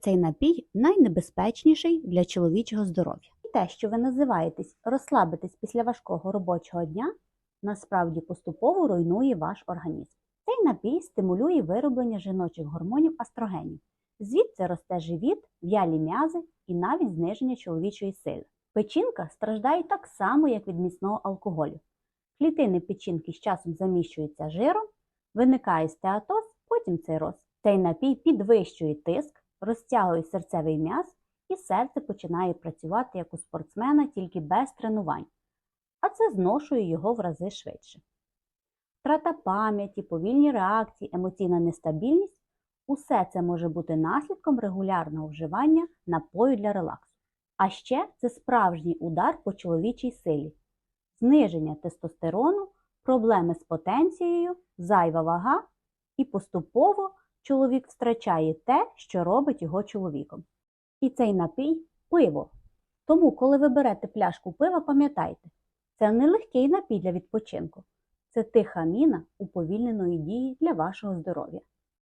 Цей напій найнебезпечніший для чоловічого здоров'я. І те, що ви називаєтесь розслабитись після важкого робочого дня, насправді поступово руйнує ваш організм. Цей напій стимулює вироблення жіночих гормонів астрогенів. Звідси росте живіт, в'ялі м'язи і навіть зниження чоловічої сили. Печінка страждає так само, як від міцного алкоголю. Клітини печінки з часом заміщуються жиром, виникає стеатоз, потім цироз. Цей напій підвищує тиск, розтягує серцевий м'яз, і серце починає працювати як у спортсмена тільки без тренувань, а це зношує його в рази швидше. Втрата пам'яті, повільні реакції, емоційна нестабільність усе це може бути наслідком регулярного вживання напою для релаксу. А ще це справжній удар по чоловічій силі, зниження тестостерону, проблеми з потенцією, зайва вага, і поступово чоловік втрачає те, що робить його чоловіком. І цей напій пиво. Тому, коли ви берете пляшку пива, пам'ятайте, це не легкий напій для відпочинку, це тиха міна уповільненої дії для вашого здоров'я.